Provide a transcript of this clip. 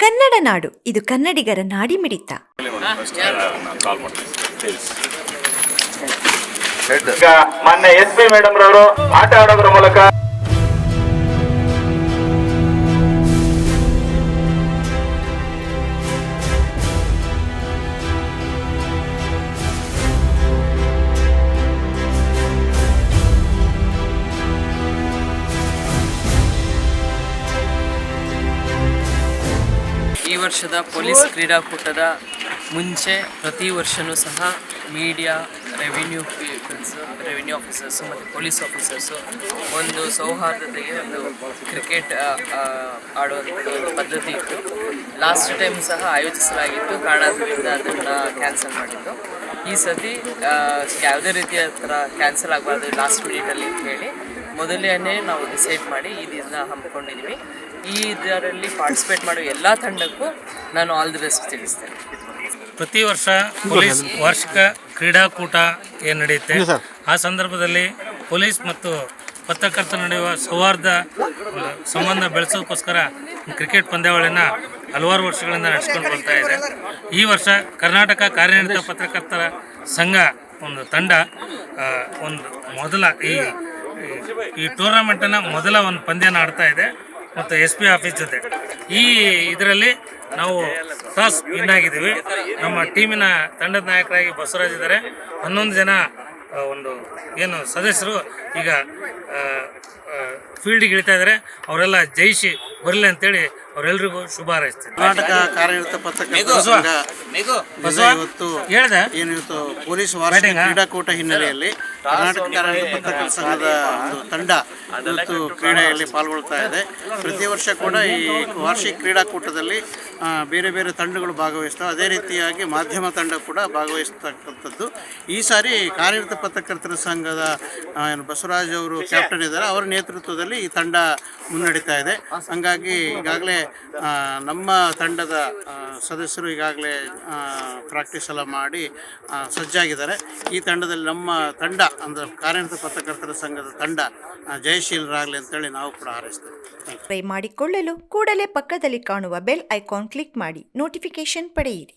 ಕನ್ನಡ ನಾಡು. ಇದು ಕನ್ನಡಿಗರ ನಾಡಿ ಮಿಡಿತ. ಮೊನ್ನೆ ಎಸ್ ಪಿ ಮೇಡಮ್ ಆಟ ಆಡೋದ್ರ ವರ್ಷದ ಪೊಲೀಸ್ ಕ್ರೀಡಾಕೂಟದ ಮುಂಚೆ ಪ್ರತಿ ವರ್ಷವೂ ಸಹ media, revenue peoples, revenue officers ಮತ್ತು ಪೊಲೀಸ್ ಆಫೀಸರ್ಸು ಒಂದು ಸೌಹಾರ್ದತೆಗೆ ಒಂದು ಕ್ರಿಕೆಟ್ ಆಡುವಂಥ ಒಂದು ಪದ್ಧತಿ ಇತ್ತು. ಲಾಸ್ಟ್ ಟೈಮ್ ಸಹ ಆಯೋಜಿಸಲಾಗಿತ್ತು. ಕಾರಣದಿಂದ ಅದನ್ನು ಕ್ಯಾನ್ಸಲ್ ಮಾಡಿದ್ದು. ಈ ಸತಿ ಯಾವುದೇ ರೀತಿಯ ಥರ ಕ್ಯಾನ್ಸಲ್ ಆಗಬಾರ್ದು ಲಾಸ್ಟ್ ಮಿನಿಟಲ್ಲಿ ಅಂತ ಹೇಳಿ ಮೊದಲೇನೆ ನಾವು ಡಿಸೈಡ್ ಮಾಡಿ ಈ ದಿನ ಹಮ್ಮಿಕೊಂಡಿದ್ದೀವಿ ಈ ಇದರಲ್ಲಿ ಪಾರ್ಟಿಸಿಪೇಟ್ ಮಾಡೋ ಎಲ್ಲ ತಂಡಕ್ಕೂ ನಾನು ಆಲ್ ದಿ ಬೆಸ್ಟ್ ತಿಳಿಸ್ತೇನೆ. ಪ್ರತಿ ವರ್ಷ ಪೊಲೀಸ್ ವಾರ್ಷಿಕ ಕ್ರೀಡಾಕೂಟ ಏನು ನಡೆಯುತ್ತೆ? ಆ ಸಂದರ್ಭದಲ್ಲಿ ಪೊಲೀಸ್ ಮತ್ತು ಪತ್ರಕರ್ತರು ನಡೆಯುವ ಸೌಹಾರ್ದ ಸಂಬಂಧ ಬೆಳೆಸೋದಕ್ಕೋಸ್ಕರ ಕ್ರಿಕೆಟ್ ಪಂದ್ಯಾವಳಿನ ಹಲವಾರು ವರ್ಷಗಳಿಂದ ನಡೆಸ್ಕೊಂಡು ಬರ್ತಾ ಇದೆ. ಈ ವರ್ಷ ಕರ್ನಾಟಕ ಕಾರ್ಯನಿರತ ಪತ್ರಕರ್ತರ ಸಂಘ ಒಂದು ತಂಡ ಒಂದು ಮೊದಲ ಈ ಈ- ಟೂರ್ನಮೆಂಟ್ ಟೂರ್ನಮೆಂಟನ್ನು ಮೊದಲ ಒಂದು ಪಂದ್ಯನ ಆಡ್ತಾ ಇದೆ ಮತ್ತು ಎಸ್ ಪಿ ಆಫೀಸ್ ಜೊತೆ. ಈ ಇದರಲ್ಲಿ ನಾವು ಟಾಸ್ ವಿನ್ ಆಗಿದ್ದೀವಿ. ನಮ್ಮ ಟೀಮಿನ ತಂಡದ ನಾಯಕರಾಗಿ ಬಸವರಾಜ್ ಇದ್ದಾರೆ. ಹನ್ನೊಂದು ಜನ ಒಂದು ಏನು ಸದಸ್ಯರು ಈಗ ಫೀಲ್ಡಿಗೆ ಇಳಿತಾ ಇದ್ದಾರೆ. ಅವರೆಲ್ಲ ಜಯಿಸಿ ಬರಲಿ ಅಂತೇಳಿ ಅವರೆಲ್ಲರಿಗೂ ಶುಭ ಹಾರೈಸ್ತೀನಿ. ಕರ್ನಾಟಕ ಕಾರ್ಯನಿರತ ಸಂಘ ಇವತ್ತು ಹೇಳ್ದೆ. ಏನು ಇವತ್ತು ಪೊಲೀಸ್ ವಾರ್ಷಿಕ ಕ್ರೀಡಾಕೂಟ ಹಿನ್ನೆಲೆಯಲ್ಲಿ ಕರ್ನಾಟಕ ಕಾರ್ಯನಿರತ ಪತ್ರಕರ್ತರ ಸಂಘದ ಒಂದು ತಂಡ ಇವತ್ತು ಕ್ರೀಡೆಯಲ್ಲಿ ಪಾಲ್ಗೊಳ್ತಾ ಇದೆ. ಪ್ರತಿ ವರ್ಷ ಕೂಡ ಈ ವಾರ್ಷಿಕ ಕ್ರೀಡಾಕೂಟದಲ್ಲಿ ಬೇರೆ ಬೇರೆ ತಂಡಗಳು ಭಾಗವಹಿಸ್ತವೆ. ಅದೇ ರೀತಿಯಾಗಿ ಮಾಧ್ಯಮ ತಂಡ ಕೂಡ ಭಾಗವಹಿಸ್ತಕ್ಕಂಥದ್ದು. ಈ ಸಾರಿ ಕಾರ್ಯನಿರತ ಪತ್ರಕರ್ತರ ಸಂಘದ ಏನು ಬಸವರಾಜ್ ಅವರು ಕ್ಯಾಪ್ಟನ್ ಇದ್ದಾರೆ. ಅವರ ನೇತೃತ್ವದಲ್ಲಿ ಈ ತಂಡ ಮುನ್ನಡೀತಾ ಇದೆ. ಹಂಗಾಗಿ ಈಗಾಗಲೇ ನಮ್ಮ ತಂಡದ ಸದಸ್ಯರು ಈಗಾಗಲೇ ಪ್ರಾಕ್ಟೀಸ್ ಎಲ್ಲ ಮಾಡಿ ಸಜ್ಜಾಗಿದ್ದಾರೆ. ಈ ತಂಡದಲ್ಲಿ ನಮ್ಮ ತಂಡ ಅಂದರೆ ಕಾರ್ಯನಿರತ ಪತ್ರಕರ್ತರ ಸಂಘದ ತಂಡ ಜಯಶೀಲರಾಗಲಿ ಅಂತೇಳಿ ನಾವು ಕೂಡ ಹಾರೈಸ್ತೇವೆ. ಟ್ರೈ ಮಾಡಿಕೊಳ್ಳಲು ಕೂಡಲೇ ಪಕ್ಕದಲ್ಲಿ ಕಾಣುವ ಬೆಲ್ ಐಕಾನ್ ಕ್ಲಿಕ್ ಮಾಡಿ ನೋಟಿಫಿಕೇಶನ್ ಪಡೆಯಿರಿ.